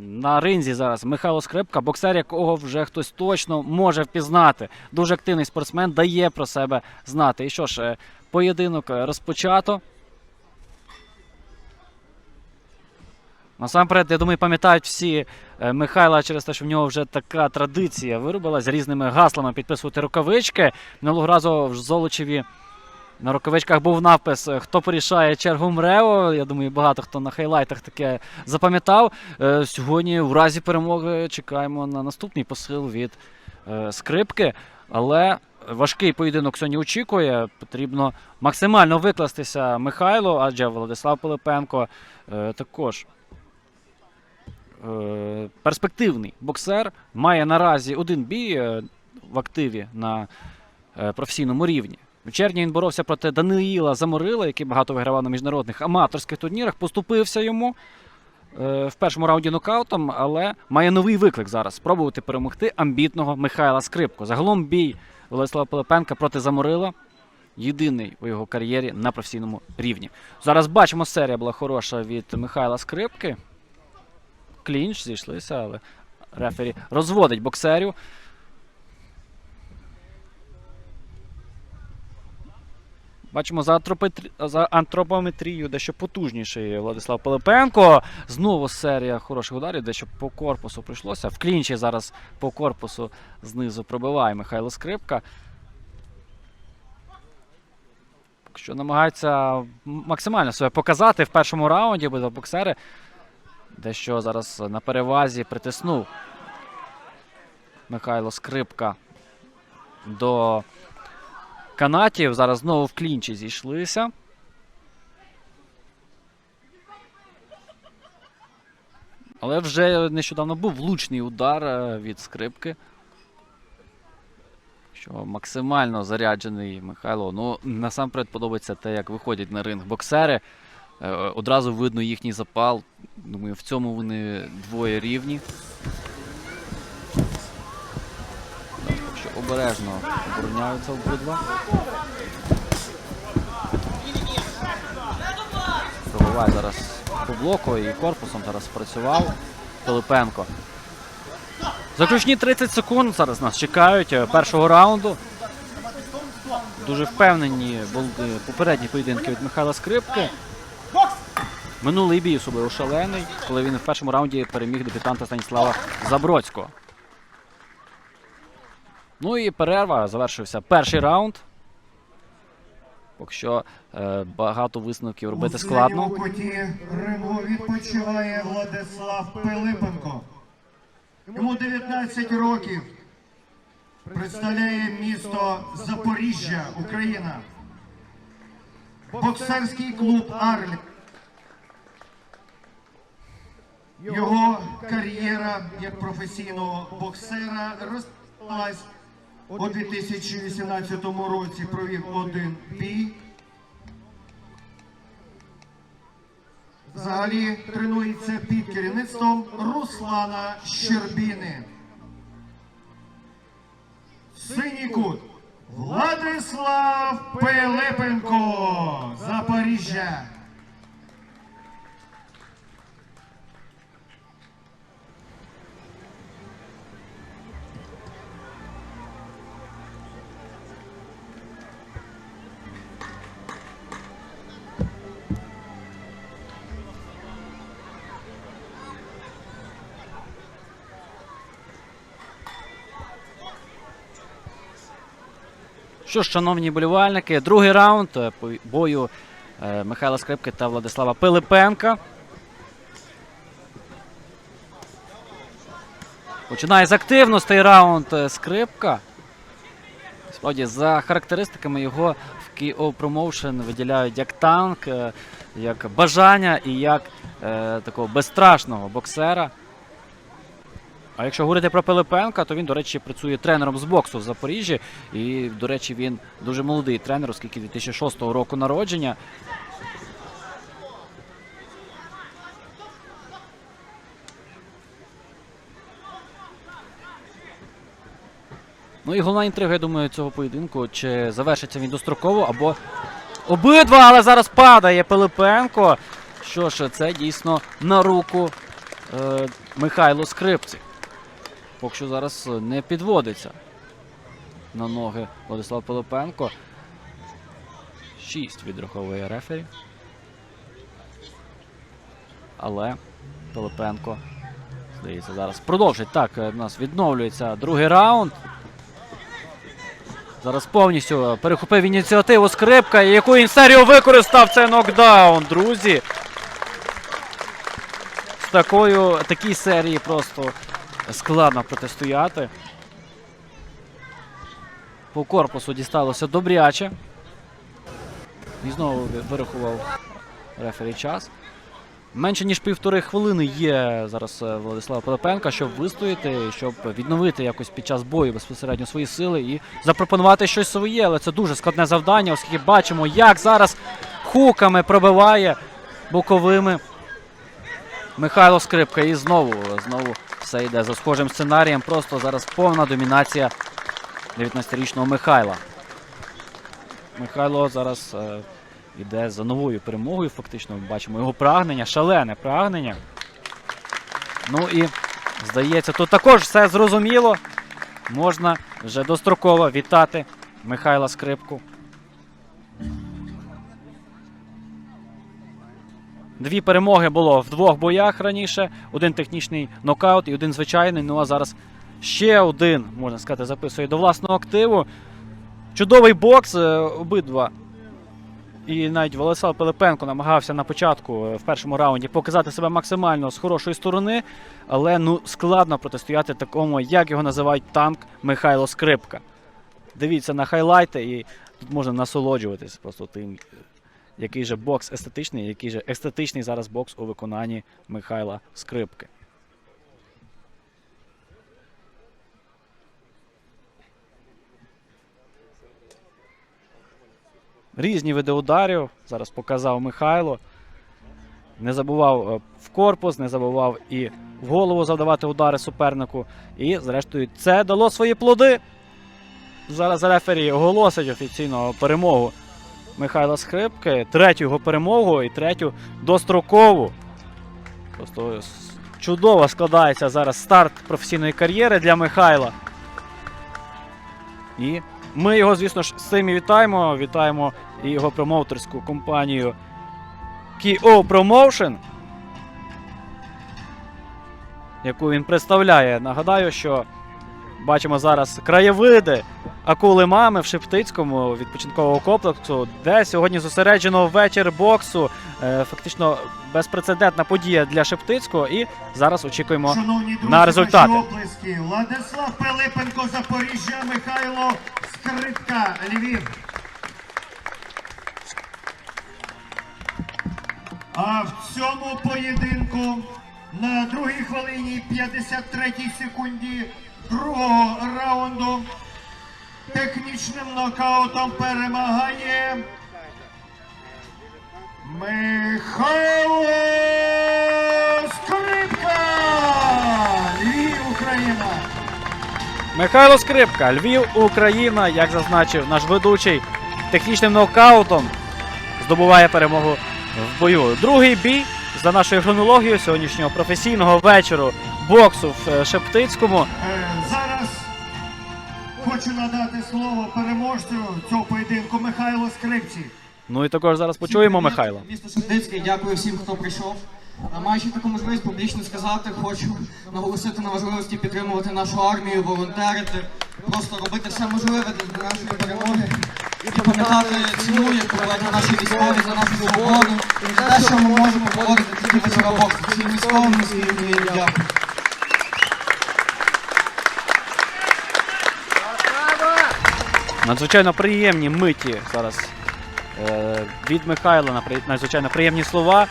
на ринзі зараз Михайло Скрипка, боксер, якого вже хтось точно може впізнати. Дуже активний спортсмен, дає про себе знати. І що ж, е, поєдинок е, розпочато. Насамперед, я думаю, пам'ятають всі е, Михайла через те, що в нього вже така традиція виробилась різними гаслами підписувати рукавички. Минулого разу в Золочеві на рукавичках був напис е, Хто порішає чергу МРЕО. Я думаю, багато хто на хайлайтах таке запам'ятав. Е, Сьогодні, в разі перемоги, чекаємо на наступний посил від е, скрипки. Але важкий поєдинок сьогодні очікує. Потрібно максимально викластися Михайло, адже Владислав Пилипенко також. Перспективний боксер має наразі один бій в активі на професійному рівні. В червні він боровся проти Даниїла Заморила, який багато вигравав на міжнародних аматорських турнірах. Поступився йому е, в першому раунді нокаутом, але має новий виклик зараз спробувати перемогти амбітного Михайла Скрипку. Загалом бій Владислава Пилипенка проти Заморила. Єдиний у його кар'єрі на професійному рівні. Зараз бачимо, серія була хороша від Михайла Скрипки. Клінч зійшлися, але рефері розводить боксерів. Бачимо за, за антропометрією дещо потужніший Владислав Пилипенко. Знову серія хороших ударів, дещо по корпусу прийшлося. В клінчі зараз по корпусу знизу пробиває Михайло Скрипка. Що намагається максимально себе показати в першому раунді, обидва боксери. Дещо зараз на перевазі притиснув Михайло Скрипка до канатів. Зараз знову в клінчі зійшлися. Але вже нещодавно був влучний удар е, від скрипки. Що максимально заряджений Михайло. Ну, насамперед подобається те, як виходять на ринг боксери. Е, Одразу видно їхній запал. Думаю, в цьому вони двоє рівні. Обережно обороняються обидва. Пробиває зараз по блоку і корпусом зараз спрацював Пилипенко. Заключні 30 секунд зараз нас чекають е, першого раунду. Дуже впевнені були попередні поєдинки від Михайла Скрипки. Минулий бій особливо шалений, коли він в першому раунді переміг дебютанта Станіслава Забродського. Ну і перерва. Завершився перший раунд. Поки що е, багато висновків робити складно. У куті рингу відпочиває Владислав Пилипенко. Йому 19 років. Представляє місто Запоріжжя, Україна. Боксерський клуб Арлі. Його кар'єра як професійного боксера розпочалась у 2018 році. Провів один бій. Взагалі тренується під керівництвом Руслана Щербіни. Синій кут. Владислав Пилипенко. Запоріжжя. Що ж, шановні болівальники, другий раунд е, бою е, Михайла Скрипки та Владислава Пилипенка. Починає з активностей раунд е, Скрипка. Справді, за характеристиками його в KO Promotion виділяють як танк, як бажання і як е, такого безстрашного боксера. А якщо говорити про Пилипенка, то він, до речі, працює тренером з боксу в Запоріжжі. І, до речі, він дуже молодий тренер, оскільки 2006 року народження. Ну і головна інтрига, я думаю, цього поєдинку, чи завершиться він достроково, або обидва, але зараз падає Пилипенко. Що ж, це дійсно на руку е, Михайло Скрипці. Поки що зараз е, не підводиться на ноги Владислав Пилипенко. 6 відраховує рефері. Але Пилипенко, здається, зараз продовжить. Так, е, у нас відновлюється другий раунд. Зараз повністю перехопив ініціативу скрипка, яку він серію використав це нокдаун, друзі. З такою такій серії просто складно протистояти. По корпусу дісталося добряче. І знову вирахував рефері час. Менше ніж півтори хвилини є зараз е, Владислава Пилипенка, щоб вистояти, щоб відновити якось під час бою безпосередньо свої сили і запропонувати щось своє. Але це дуже складне завдання, оскільки бачимо, як зараз хуками пробиває боковими Михайло Скрипка. І знову, знову все йде за схожим сценарієм. Просто зараз повна домінація 19-річного Михайла. Михайло зараз е, йде за новою перемогою. Фактично, ми бачимо його прагнення, шалене прагнення. Ну і здається, тут також все зрозуміло. Можна вже достроково вітати Михайла Скрипку. Дві перемоги було в двох боях раніше. Один технічний нокаут і один звичайний. Ну а зараз ще один, можна сказати, записує до власного активу. Чудовий бокс. е, Обидва і навіть Владислав Пилипенко намагався на початку е, в першому раунді показати себе максимально з хорошої сторони, але ну складно протистояти такому, як його називають танк Михайло Скрипка. Дивіться на хайлайти, і тут можна насолоджуватись просто тим, який же бокс естетичний, який же естетичний зараз бокс у виконанні Михайла Скрипки. Різні види ударів зараз показав Михайло. Не забував е, в корпус, не забував і в голову завдавати удари супернику. І, зрештою, це дало свої плоди. Зараз рефері оголосить офіційно перемогу Михайла Скрипки, третю його перемогу і третю дострокову. Просто чудово складається зараз старт професійної кар'єри для Михайла. І ми його, звісно ж, з цим і вітаємо. Вітаємо і його промоутерську компанію KO Promotion, яку він представляє. Нагадаю, що бачимо зараз краєвиди акули мами в Шептицькому відпочинкового комплексу, де сьогодні зосереджено вечір боксу. Е, Фактично безпрецедентна подія для Шептицького. І зараз очікуємо Шановні друзі, на результати. оплески. Владислав Пилипенко, Запоріжжя, Михайло Скрипка, Львів. А в цьому поєдинку на другій хвилині 53 секунді другого раунду технічним нокаутом перемагає Михайло Скрипка! Львів, Україна! Михайло Скрипка, Львів, Україна, як зазначив наш ведучий, технічним нокаутом здобуває перемогу в бою. Другий бій за нашою хронологією сьогоднішнього професійного вечору боксу в Шептицькому. Е, Зараз хочу надати слово переможцю цього поєдинку Михайло Скрипці. Ну і також зараз почуємо Михайла. Місто Шептицький, дякую всім, хто прийшов. А Маючи таку можливість публічно сказати, хочу наголосити на важливості підтримувати нашу армію, волонтерити, просто робити все можливе для нашої перемоги і пам'ятати ціну, яку платять наші військові за нашу свободу і за те, що ми можемо проводити такі вечора боксу. Всім військовим всім дякую. Надзвичайно приємні миті зараз е, від Михайла, надзвичайно приємні слова.